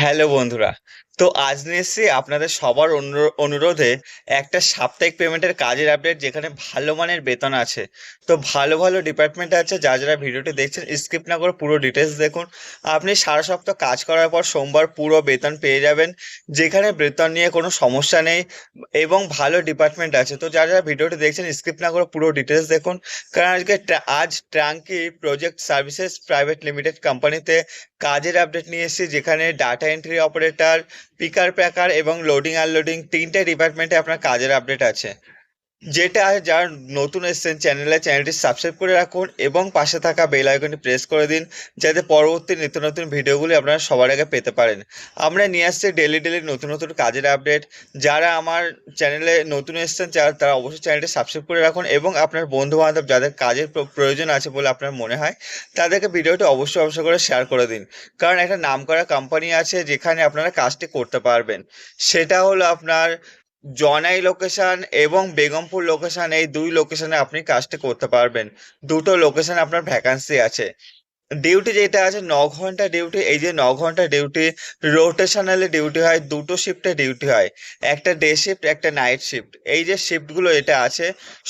Hello বন্ধুরা তো আজ নিয়ে এসেছি আপনাদের সবার অনুরো- অনুরোধে একটা সাপ্তাহিক পেমেন্টের কাজের আপডেট যেখানে ভালো মানের বেতন আছে। তো ভালো ভালো ডিপার্টমেন্ট আছে যা যারা ভিডিওটি দেখছেন স্কিপ না করে পুরো ডিটেলস দেখুন। আপনি সারা সপ্তাহ কাজ করার পর সোমবার পুরো বেতন পেয়ে যাবেন, যেখানে বেতন নিয়ে কোনো সমস্যা নেই এবং ভালো ডিপার্টমেন্ট আছে। তো যারা যারা ভিডিওটি দেখছেন স্কিপ না করে পুরো ডিটেলস দেখুন। কারণ আজকে আজ ট্রাঙ্কি প্রজেক্ট সার্ভিসেস প্রাইভেট লিমিটেড কোম্পানিতে কাজের আপডেট নিয়ে এসেছি, যেখানে data entry operator picker packer এবং লোডিং আনলোডিং তিনটে ডিপার্টমেন্টে আপনার কাজের আপডেট আছে। যেটা যারা নতুন এসেছেন চ্যানেলে চ্যানেলটি সাবস্ক্রাইব করে রাখুন এবং পাশে থাকা বেল আইকনটি প্রেস করে দিন, যাতে পরবর্তী নিত্য নতুন ভিডিওগুলি আপনারা সবার আগে পেতে পারেন। আমরা নিয়ে আসছি ডেলি ডেলি নতুন নতুন কাজের আপডেট যারা আমার চ্যানেলে নতুন এসেছেন, যারা, তারা অবশ্যই চ্যানেলটি সাবস্ক্রাইব করে রাখুন এবং আপনার বন্ধু বান্ধব যাদের কাজের প্রয়োজন আছে বলে আপনার মনে হয়, তাদেরকে ভিডিওটি অবশ্যই অবশ্যই করে শেয়ার করে দিন। কারণ একটা নামকরা কোম্পানি আছে যেখানে আপনারা কাজটি করতে পারবেন। সেটা হলো আপনার জনাই লোকেশন এবং বেগমপুর লোকেশন এই দুই লোকেশানে আপনি কাজটি করতে পারবেন। দুটো লোকেশনে আপনার ভ্যাকান্সি আছে। ডিউটি যেটা আছে, ন ঘণ্টা ডিউটি, এই যে ন ঘণ্টা ডিউটি রোটেশনালি ডিউটি হয়, দুটো শিফটে ডিউটি হয়। একটা ডে শিফট একটা নাইট শিফট এই যে শিফটগুলো এটা আছে,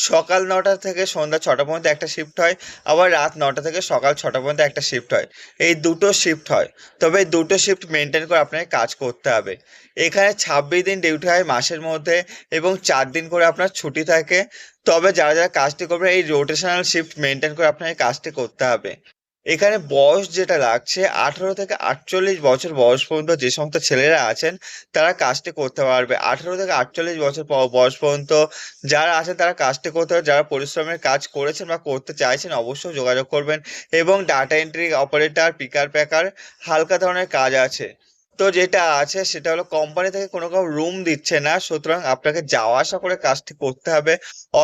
সকাল নটা থেকে সন্ধ্যা ছটা পর্যন্ত একটা শিফট হয়, আবার রাত নটা থেকে সকাল ছটা পর্যন্ত একটা শিফট হয়। এই দুটো শিফট হয়। তবে এই দুটো শিফট মেনটেন করে আপনাকে কাজ করতে হবে। এখানে ছাব্বিশ দিন ডিউটি হয় মাসের মধ্যে, এবং চার দিন করে আপনার ছুটি থাকে। তবে যারা যারা কাজটি করবে এই রোটেশনাল শিফট মেনটেন করে আপনাকে কাজটি করতে হবে। এখানে বয়স যেটা লাগছে, আঠারো থেকে আটচল্লিশ বছর বয়স পর্যন্ত যে সমস্ত ছেলেরা আছেন, তারা কাজটি করতে পারবে। আঠারো থেকে আটচল্লিশ বছর বয়স পর্যন্ত যারা আছেন, তারা কাজটি করতে পারবে। যারা পরিশ্রমের কাজ করেছেন বা করতে চাইছেন, অবশ্যই যোগাযোগ করবেন। এবং data entry operator picker packer হালকা ধরনের কাজ আছে। তো যেটা আছে সেটা হলো কোম্পানি থেকে কোনো রকম রুম দিচ্ছে না, সুতরাং আপনাকে যাওয়া আসা করে কাজটি করতে হবে।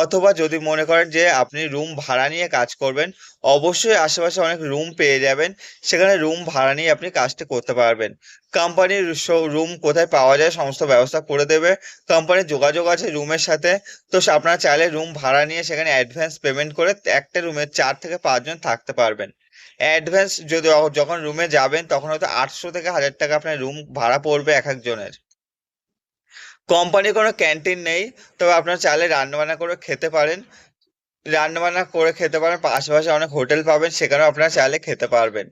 অথবা যদি মনে করেন যে আপনি রুম ভাড়া নিয়ে কাজ করবেন, অবশ্যই আশেপাশে অনেক রুম পেয়ে যাবেন। সেখানে রুম ভাড়া নিয়ে আপনি কাজটি করতে পারবেন। কোম্পানির রুম কোথায় পাওয়া যায় সমস্ত ব্যবস্থা করে দেবে। কোম্পানির যোগাযোগ আছে রুমের সাথে। তো আপনারা চাইলে রুম ভাড়া নিয়ে সেখানে অ্যাডভান্স পেমেন্ট করে একটা রুমে চার থেকে পাঁচজন থাকতে পারবেন। অ্যাডভান্স যদি যখন রুমে যাবেন, তখন হয়তো আটশো থেকে হাজার টাকা আপনার রুম ভাড়া পড়বে এক একজনের। কোম্পানির কোনো ক্যান্টিন নেই, তবে আপনারা চাইলে রান্নাবান্না করে খেতে পারেন। রান্নাবান্না করে খেতে পারেন আশেপাশে অনেক হোটেল পাবেন, সেখানেও আপনারা চাইলে খেতে পারবেন।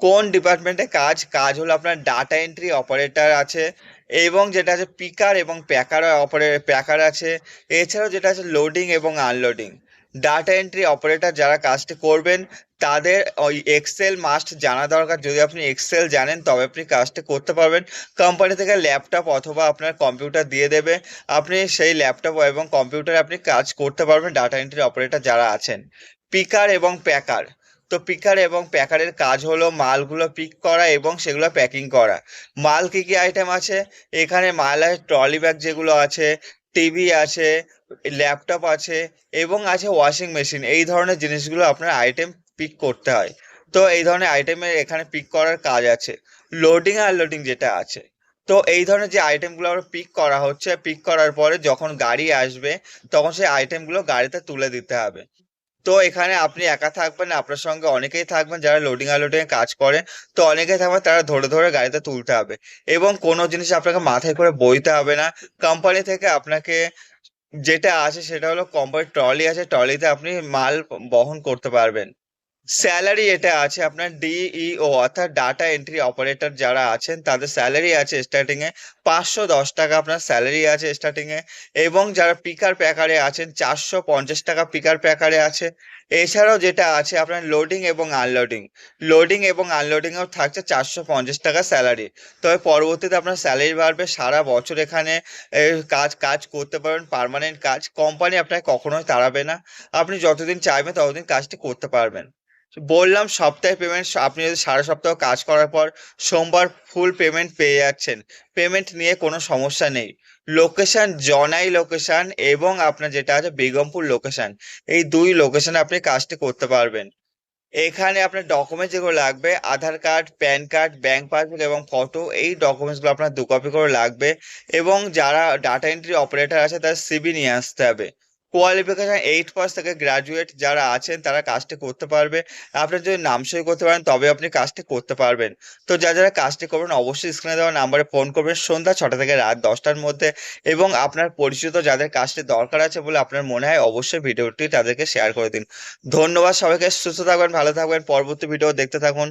কোন ডিপার্টমেন্টে কাজ? কাজ হলো আপনার ডাটা এন্ট্রি অপারেটর আছে, এবং যেটা আছে পিকার এবং প্যাকার অপারে প্যাকার আছে। এছাড়াও যেটা আছে লোডিং এবং আনলোডিং ডাটা এন্ট্রি অপারেটর যারা কাজটি করবেন, তাদের ওই এক্সেল মাস্ট জানা দরকার। যদি আপনি এক্সেল জানেন, তবে আপনি কাজটি করতে পারবেন। কোম্পানি থেকে ল্যাপটপ অথবা আপনার কম্পিউটার দিয়ে দেবে। আপনি সেই ল্যাপটপ এবং কম্পিউটারে আপনি কাজ করতে পারবেন ডাটা এন্ট্রি অপারেটর যারা আছেন। পিকার এবং প্যাকার তো পিকার এবং প্যাকারের কাজ হলো মালগুলো পিক করা এবং সেগুলো প্যাকিং করা। মাল কী কী আইটেম আছে? এখানে মাল আছে ট্রলি ব্যাগ যেগুলো আছে টিভি আছে ল্যাপটপ আছে এবং আছে ওয়াশিং মেশিন এই ধরনের জিনিসগুলো আপনার আইটেম পিক করতে হয়। তো এই ধরনের আইটেমের এখানে পিক করার কাজ আছে। লোডিং আর লোডিং যেটা আছে। তো এই ধরনের যে আইটেমগুলো আমরা পিক করা হচ্ছে পিক করার পরে যখন গাড়ি আসবে, তখন সেই আইটেমগুলো গাড়িতে তুলে দিতে হবে। তো এখানে আপনি একা থাকবেন আপনার সঙ্গে অনেকেই থাকবেন যারা লোডিং আনলোডিং কাজ করে তো অনেকেই থাকবেন তারা ধরে ধরে গাড়িতে তুলতে হবে এবং কোনো জিনিস আপনাকে মাথায় করে বইতে হবে না। কোম্পানি থেকে আপনাকে যেটা আছে সেটা হলো কোম্পানির ট্রলি আছে ট্রলিতে আপনি মাল বহন করতে পারবেন। স্যালারি এটা আছে আপনার ডিইও, অর্থাৎ ডাটা এন্ট্রি অপারেটর যারা আছেন, তাদের স্যালারি আছে স্টার্টিং এ পাঁচশো দশ টাকা আপনার স্যালারি আছে স্টার্টিং এ, এবং যারা পিকার প্যাকারে আছেন, চারশো পঞ্চাশ টাকা পিকার প্যাকারে আছে। এছাড়াও যেটা আছে আপনার লোডিং এবং আনলোডিং লোডিং এবং আনলোডিং এও থাকছে চারশো পঞ্চাশ টাকা স্যালারি। তবে পরবর্তীতে আপনার স্যালারি বাড়বে সারা বছর এখানে কাজ কাজ করতে পারবেন পার্মানেন্ট কাজ। কোম্পানি আপনাকে কখনোই তাড়াবে না। আপনি যতদিন চাইবেন ততদিন কাজটি করতে পারবেন। বললাম সপ্তাহে পেমেন্ট আপনি যদি সারা সপ্তাহ কাজ করার পর সোমবার ফুল পেমেন্ট পেয়ে যাচ্ছেন। পেমেন্ট নিয়ে কোনো সমস্যা নেই। লোকেশন জনাই লোকেশন এবং আপনার যেটা আছে বেগমপুর লোকেশান এই দুই লোকেশানে আপনি কাজটি করতে পারবেন। এখানে আপনার ডকুমেন্টস যেগুলো লাগবে, Aadhaar card PAN card bank passbook এবং ফটো এই ডকুমেন্টসগুলো আপনার দু কপি করে লাগবে এবং যারা ডাটা এন্ট্রি অপারেটর আছে তার সিবি নিয়ে আসতে হবে। কোয়ালিফিকেশন এইট পাস থেকে গ্রাজুয়েট যারা আছেন, তারা কাজটি করতে পারবে। আপনার যদি নাম সই করতে পারেন, তবে আপনি কাজটি করতে পারবেন। তো যারা যারা কাজটি করবেন, অবশ্যই স্ক্রিনে দেওয়া নাম্বারে ফোন করবেন। সন্ধ্যা ছটা থেকে রাত দশটার মধ্যে এবং আপনার পরিচিত যাদের কাজটি দরকার আছে বলে আপনার মনে হয়, অবশ্যই ভিডিওটি তাদেরকে শেয়ার করে দিন। ধন্যবাদ সবাইকে। সুস্থ থাকবেন, ভালো থাকবেন। পরবর্তী ভিডিও দেখতে থাকুন।